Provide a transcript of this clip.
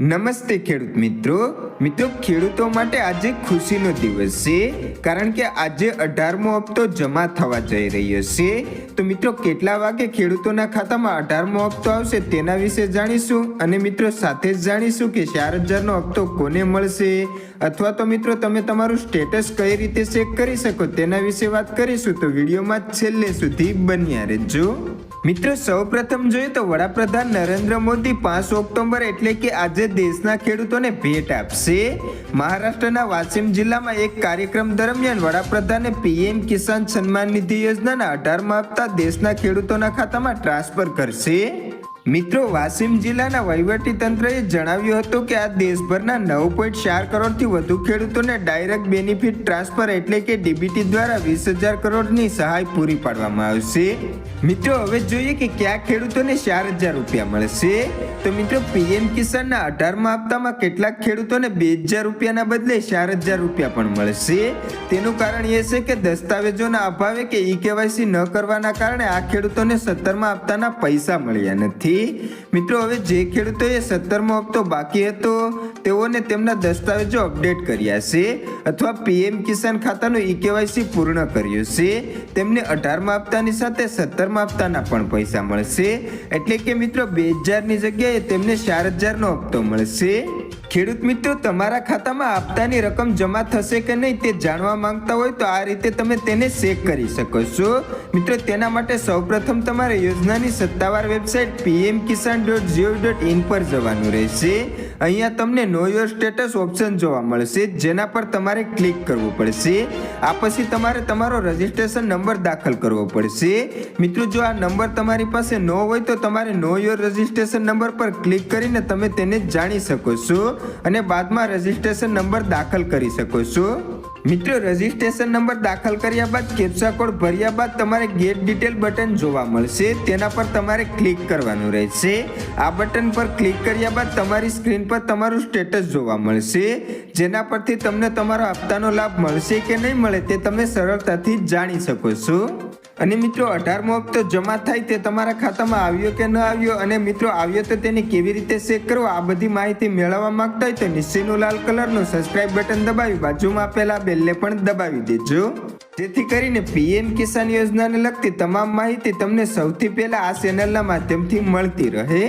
નમસ્તે ખેડૂત મિત્રો. મિત્રો, ખેડૂતો માટે આજે ખુશીનો દિવસ છે, કારણ કે આજે અઢારમો હપ્તો જમા થવા જઈ રહ્યો છે. તો મિત્રો, કેટલા વાગે ખેડૂતોના ખાતામાં અઢારમો હપ્તો આવશે તેના વિશે જાણીશું અને મિત્રો, સાથે જ જાણીશું કે ચાર હજારનો હપ્તો કોને મળશે? અથવા તો મિત્રો, તમે તમારું સ્ટેટસ કઈ રીતે ચેક કરી શકો તેના વિશે વાત કરીશું. તો વિડીયોમાં છેલ્લે સુધી બન્યા રહેજો. મિત્રો, સૌપ્રથમ જોઈએ તો વડાપ્રધાન નરેન્દ્ર મોદી પાંચ ઓક્ટોબર એટલે કે આજે દેશના ખેડૂતોને ભેટ આપશે. મહારાષ્ટ્રના વાસિમ જિલ્લામાં એક કાર્યક્રમ દરમિયાન વડાપ્રધાને પીએમ કિસાન સન્માન નિધિ યોજનાના અઢારમાં હપ્તા દેશના ખેડૂતોના ખાતામાં ટ્રાન્સફર કરશે. મિત્રો, વાસિમ જિલ્લાના વહીવટી તંત્રએ જણાવ્યું હતું કે આ દેશભરના નવ પોઈન્ટ ચાર કરોડથી વધુ ખેડૂતોને ડાયરેક્ટ બેનિફિટ ટ્રાન્સફર એટલે કે ડીબીટી દ્વારા વીસ હજાર કરોડની સહાય પૂરી પાડવામાં આવશે. મિત્રો, હવે જોઈએ કે કયા ખેડૂતોને ચાર હજાર રૂપિયા મળશે. તો મિત્રો, પીએમ કિસાનના અઢારમા હપ્તામાં કેટલાક ખેડૂતોને બે હજાર રૂપિયાના બદલે ચાર હજાર રૂપિયા પણ મળશે. તેનું કારણ એ છે કે દસ્તાવેજોના અભાવે કે ઈ કેવાયસી ન કરવાના કારણે આ ખેડૂતોને સત્તરમા હપ્તાના પૈસા મળ્યા નથી. મિત્રો, હવે જે ખેડૂતોએ સત્તરમો હપ્તો બાકી હતો, તેઓને તેમના દસ્તાવેજો અપડેટ કર્યા છે અથવા પીએમ કિસાન ખાતાનું ઈ કેવાયસી પૂર્ણ કર્યું છે. તેમને અઢારમા હપ્તાની સાથે સત્તરમા હપ્તાના પણ પૈસા મળશે. એટલે કે મિત્રો, બે હજારની જગ્યાએ તેમને ચાર હજારનો હપ્તો મળશે. ખેડૂત મિત્રો, તમારા ખાતામાં આપતાની રકમ જમા થશે કે નહીં તે જાણવા માંગતા હોય તો આ રીતે તમે તેને ચેક કરી શકો છો. મિત્રો, તેના માટે સૌપ્રથમ તમારે યોજનાની સત્તાવાર website PM Kisan dot gov dot in પર જવાનું રહેશે. અહીંયા તમને નો યોર સ્ટેટસ ઓપ્શન જોવા મળશે, જેના પર તમારે ક્લિક કરવું પડશે. આ પછી તમારે તમારો રજિસ્ટ્રેશન નંબર દાખલ કરવો પડશે. મિત્રો, જો આ નંબર તમારી પાસે ન હોય તો તમારે નો યોર રજિસ્ટ્રેશન નંબર પર ક્લિક કરીને તમે તેને જાણી શકો છો અને બાદમાં રજિસ્ટ્રેશન નંબર દાખલ કરી શકો છો. મિત્રો રજીસ્ટ્રેશન નંબર દાખલ કર્યા બાદ કેપ્સા કોડ ભર્યા બાદ તમારે ગેટ ડિટેલ બટન જોવા મળશે. તેના પર તમારે ક્લિક કરવાનું રહેશે. આ બટન પર ક્લિક કર્યા બાદ તમારી સ્ક્રીન પર તમારું સ્ટેટસ જોવા મળશે. જેના પરથી તમને તમારો હપ્તાનો લાભ મળશે કે નહીં મળે તે તમે સરળતાથી જાણી શકો છો. અને મિત્રો, અઢારમો હપ્તો જમા થાય તે તમારા ખાતામાં આવ્યો કે ન આવ્યો અને મિત્રો, આવ્યો તો તેને કેવી રીતે ચેક કરવો? આ બધી માહિતી મેળવવા માંગતા હોય તો નીચેનું લાલ કલરનું સબસ્ક્રાઇબ બટન દબાવી, બાજુમાં આપેલા બેલને પણ દબાવી દેજો. જેથી કરીને પીએમ કિસાન યોજનાને લગતી તમામ માહિતી તમને સૌથી પહેલા આ ચેનલના માધ્યમથી મળતી રહે.